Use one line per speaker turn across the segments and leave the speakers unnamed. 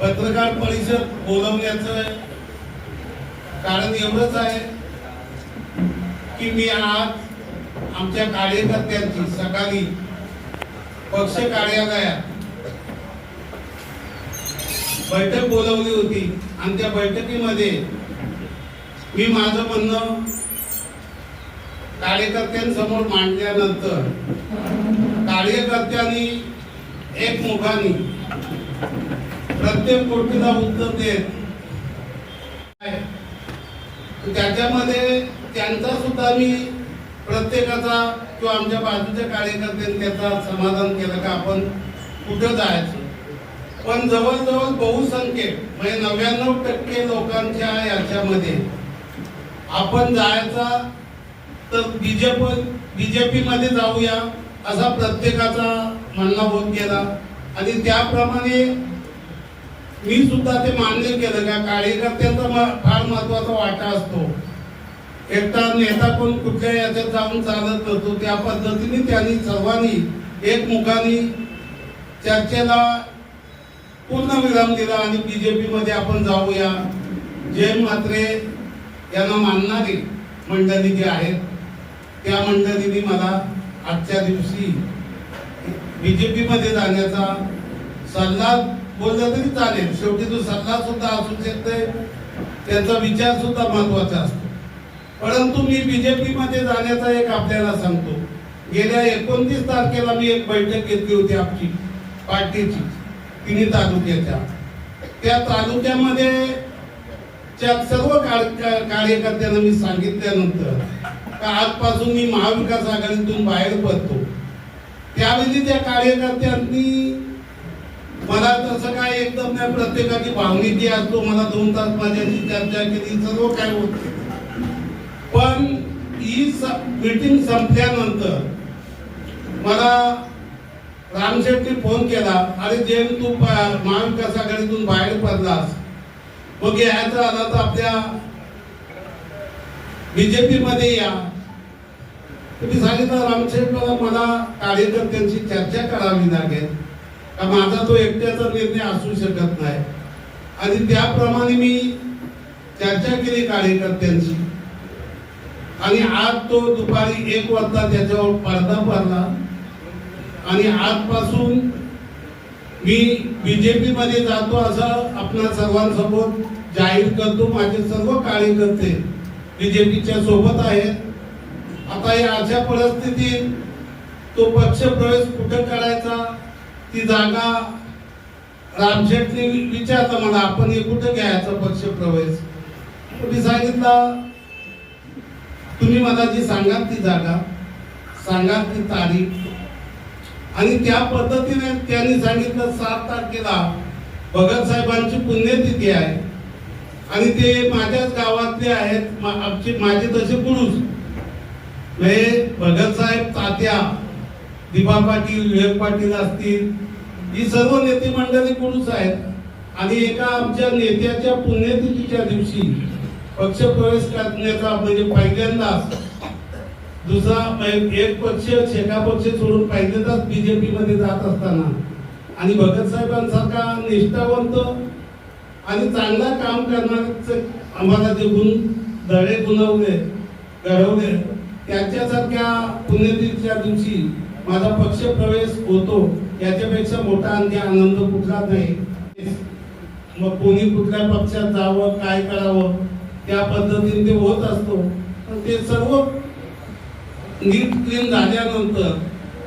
पत्रकार परिषद बोलवण्याचं कारण एवढंच आहे की मी आज आमच्या कार्यकर्त्यांची सकाळी पक्ष कार्यालयात बैठक बोलवली होती. आणि त्या बैठकीमध्ये मी माझं म्हणणं कार्यकर्त्यांसमोर मांडल्यानंतर कार्यकर्त्यांनी एकमुखाने प्रत्येक गोष्टीला उत्तर देत. त्याच्यामध्ये त्यांचा सुद्धा मी प्रत्येकाचा किंवा आमच्या बाजूच्या कार्यकर्त्यांनी त्याचा समाधान केलं का आपण कुठं जायचं. पण जवळजवळ बहुसंख्य म्हणजे नव्याण्णव टक्के लोकांच्या याच्यामध्ये आपण जायचा तर बीजेपी बीजेपी मध्ये जाऊया असा प्रत्येकाचा म्हणणं होत गेला. आणि त्याप्रमाणे मी सुद्धा ते मान्य केलं का कार्यकर्त्यांचा फार महत्त्वाचा वाटा असतो. एकटा नेता कोण कुठल्या याच्यात जाऊन चालत नसतो त्या पद्धतीने त्यांनी सर्वांनी एकमुखाने चर्चेला पूर्ण विराम दिला आणि बी जे पीमध्ये आपण जाऊया. जय मात्रे यांना मानणारी मंडळी जी आहेत त्या मंडळींनी मला आजच्या दिवशी बीजेपी मध्ये जाण्याचा सल्ला बोलला तरी चालेल. शेवटी तो सल्ला सुद्धा असू शकते त्याचा विचार सुद्धा महत्त्वाचा असतो. परंतु मी बीजेपी मध्ये जाण्याचा एक आपल्याला सांगतो. गेल्या एकोणतीस तारखेला मी एक बैठक घेतली होती आपली पार्टीची तिन्ही तालुक्याच्या. त्या तालुक्यामध्ये त्या सर्व कार्यकर्त्यांना मी सांगितल्यानंतर का आजपासून मी महाविकास आघाडीतून बाहेर पडतो. त्यावेळी त्या कार्यकर्त्यांनी मला तसं काय एकदम नाही प्रत्येकाची भावनी जी असतो मला दोन तास माझ्याशी चर्चा केली सर्व काय होत. पण ही मीटिंग संपल्यानंतर मला राम फोन केला अरे जेम तू महाविकास आघाडीतून बाहेर पडलास. मग यायचं आला तर आपल्या बीजेपी मध्ये या. तुम्ही सांगितलं रामशेठ मला मला कार्यकर्त्यांशी चर्चा करावी लागेल. का माझा तो एकट्याचा निर्णय असू शकत नाही. आणि त्याप्रमाणे मी चर्चा केली कार्यकर्त्यांशी आणि आज तो दुपारी एक वाजता त्याच्यावर पडदा पडला. आणि आजपासून मी बी जे पीमध्ये जातो असं आपल्या सर्वांसमोर जाहीर करतो. माझे सर्व कार्यकर्ते पीच्या सोबत आहेत. आता या अशा परिस्थितीत तो पक्ष प्रवेश कुठं करायचा? ती जागा रामशेठने विचारलं मला आपण हे कुठं घ्यायचा पक्ष प्रवेश? मी सांगितलं तुम्ही मला जी सांगाल ती जागा सांगाल ती तारीख. आणि त्या पद्धतीने त्यांनी सांगितलं सात तारखेला भगत साहेबांची पुण्यतिथी आहे. आणि ते माझ्याच गावातले आहेत मा- आमचे माझे तसे पुरुष म्हणजे भगतसाहेब तात्या दिपा पाटील विवेक पाटील असतील ही सर्व नेते मंडळी पुरुष आहेत. आणि एका आमच्या नेत्याच्या पुण्यतिथीच्या दिवशी पक्ष प्रवेश करण्याचा म्हणजे पहिल्यांदाच दुसरा एक पक्ष शेका पक्ष सोडून पहिल्यांदाच बीजेपी मध्ये जात असताना. आणि भगतसाहेबांसारखा निष्ठावंत आणि चांगला काम करणारे आम्हाला जे गुण धडे गुणवले घडवले त्याच्यासारख्या पुण्यतिथीच्या दिवशी माझा पक्ष प्रवेश होतो याच्यापेक्षा मोठा आणखी आनंद कुठला नाही. मग कोणी कुठल्या पक्षात जावं काय करावं त्या पद्धतीने ते होत असतो. पण ते सर्व नीट क्लीन झाल्यानंतर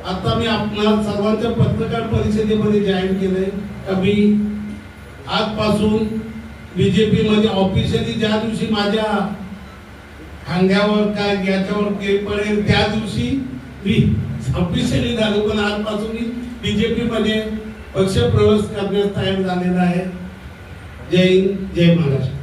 आता मी आपणा सर्वांच्या पत्रकार परिषदेमध्ये जाहीर केलंय. का मी आजपासून जे पीमध्ये ऑफिशियली ज्या दिवशी माझ्या खांद्यावर काय याच्यावर काही पडेल त्या दिवशी मी ऑफिशियली झालो पण आजपासून मी जे पीमध्ये पक्ष प्रवेश करण्यास तयार झालेला आहे. जय हिंद जय महाराष्ट्र.